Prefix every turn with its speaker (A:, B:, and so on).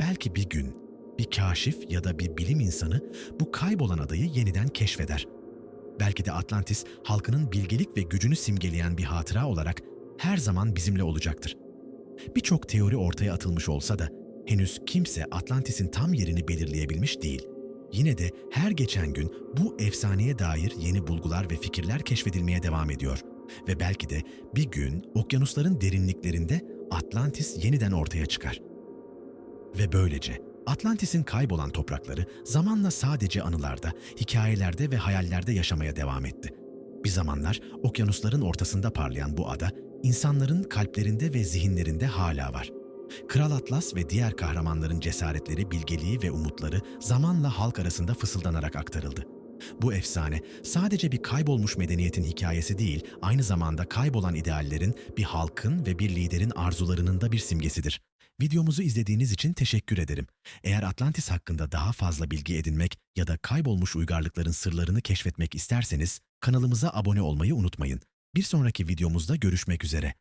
A: Belki bir gün bir kaşif ya da bir bilim insanı bu kaybolan adayı yeniden keşfeder. Belki de Atlantis halkının bilgelik ve gücünü simgeleyen bir hatıra olarak her zaman bizimle olacaktır. Birçok teori ortaya atılmış olsa da henüz kimse Atlantis'in tam yerini belirleyebilmiş değil. Yine de her geçen gün bu efsaneye dair yeni bulgular ve fikirler keşfedilmeye devam ediyor. Ve belki de bir gün okyanusların derinliklerinde Atlantis yeniden ortaya çıkar. Ve böylece Atlantis'in kaybolan toprakları zamanla sadece anılarda, hikayelerde ve hayallerde yaşamaya devam etti. Bir zamanlar okyanusların ortasında parlayan bu ada, insanların kalplerinde ve zihinlerinde hala var. Kral Atlas ve diğer kahramanların cesaretleri, bilgeliği ve umutları zamanla halk arasında fısıldanarak aktarıldı. Bu efsane sadece bir kaybolmuş medeniyetin hikayesi değil, aynı zamanda kaybolan ideallerin, bir halkın ve bir liderin arzularının da bir simgesidir. Videomuzu izlediğiniz için teşekkür ederim. Eğer Atlantis hakkında daha fazla bilgi edinmek ya da kaybolmuş uygarlıkların sırlarını keşfetmek isterseniz kanalımıza abone olmayı unutmayın. Bir sonraki videomuzda görüşmek üzere.